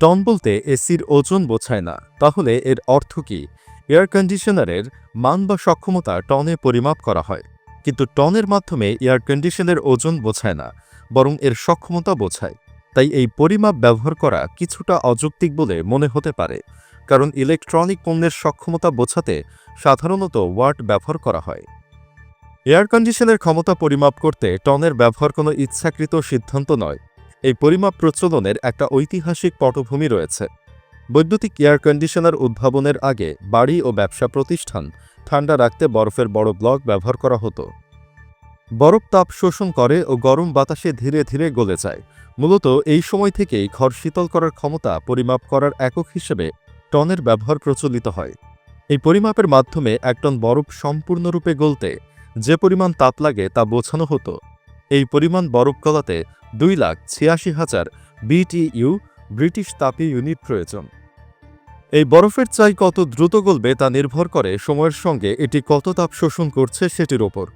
Ton বলতে এসির ওজন বোঝায় না, তাহলে এর অর্থ কি? এয়ার কন্ডিশনারের মান বা সক্ষমতা টনে পরিমাপ করা হয়, কিন্তু টনের মাধ্যমে এয়ার কন্ডিশনের ওজন বোঝায় না, বরং এর সক্ষমতা বোঝায়। তাই এই পরিমাপ ব্যবহার করা কিছুটা অযৌক্তিক বলে মনে হতে পারে, কারণ ইলেকট্রনিক পণ্যের সক্ষমতা বোঝাতে সাধারণত ওয়াট ব্যবহার করা হয়। এয়ার কন্ডিশনের ক্ষমতা পরিমাপ করতে টনের ব্যবহার কোনো ইচ্ছাকৃত সিদ্ধান্ত নয় এই পরিমাপ প্রচলনের একটা ঐতিহাসিক পটভূমি রয়েছে। বৈদ্যুতিক এয়ার কন্ডিশনার উদ্ভাবনের আগে বাড়ি ও ব্যবসা প্রতিষ্ঠান ঠান্ডা রাখতে বরফের বড় ব্লক ব্যবহার করা হতো। বরফ তাপ শোষণ করে ও গরম বাতাসে ধীরে ধীরে গলে যায়। মূলত এই সময় থেকেই ঘর শীতল করার ক্ষমতা পরিমাপ করার একক হিসেবে টনের ব্যবহার প্রচলিত হয়। এই পরিমাপের মাধ্যমে এক টন বরফ সম্পূর্ণরূপে গলতে যে পরিমাণ তাপ লাগে তা বোঝানো হতো। এই পরিমাণ বরফ গলাতে দুই লাখ ছিয়াশি হাজার বিটিইউ ব্রিটিশ তাপী ইউনিট প্রয়োজন। এই বরফের চাই কত দ্রুত গলবে তা নির্ভর করে সময়ের সঙ্গে এটি কত তাপ শোষণ করছে সেটির ওপর।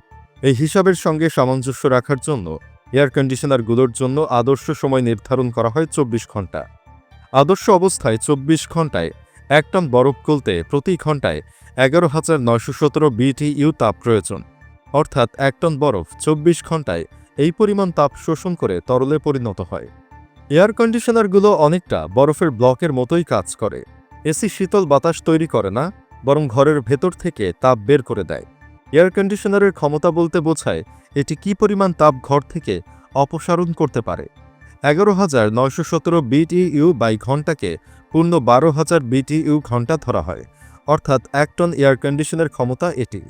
এই হিসাবের সঙ্গে সামঞ্জস্য রাখার জন্য এয়ার কন্ডিশনারগুলোর জন্য আদর্শ সময় নির্ধারণ করা হয় চব্বিশ ঘণ্টা। আদর্শ অবস্থায় চব্বিশ ঘন্টায় এক টন বরফ গলতে প্রতি ঘন্টায় এগারো হাজার নয়শো সতেরো বিটিইউ তাপ প্রয়োজন। অর্থাৎ এক টন বরফ চব্বিশ ঘন্টায় এই পরিমাণ তাপ শোষণ করে তরলে পরিণত হয়। এয়ার কন্ডিশনারগুলো অনেকটা বরফের ব্লকের মতোই কাজ করে। এসি শীতল বাতাস তৈরি করে না, বরং ঘরের ভেতর থেকে তাপ বের করে দেয়। এয়ার কন্ডিশনারের ক্ষমতা বলতে বোঝায় এটি কি পরিমাণ তাপ ঘর থেকে অপসারণ করতে পারে। এগারো হাজার নয়শো সতেরো বিটিইউ বাই ঘন্টাকে পূর্ণ বারো হাজার বিটিইউ ঘণ্টা ধরা হয়, অর্থাৎ এক টন এয়ার কন্ডিশনের ক্ষমতা এটি।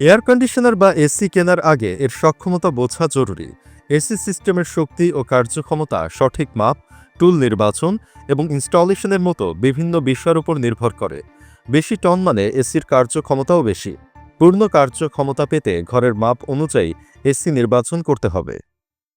এয়ার কন্ডিশনার বা এসি কেনার আগে এর সক্ষমতা বোঝা জরুরি। এসি সিস্টেমের শক্তি ও কার্যক্ষমতা, সঠিক মাপ, টুল নির্বাচন এবং ইনস্টলেশনের মতো বিভিন্ন বিষয়ের উপর নির্ভর করে। বেশি টন মানে এসির কার্যক্ষমতাও বেশি। পূর্ণ কার্যক্ষমতা পেতে ঘরের মাপ অনুযায়ী এসি নির্বাচন করতে হবে।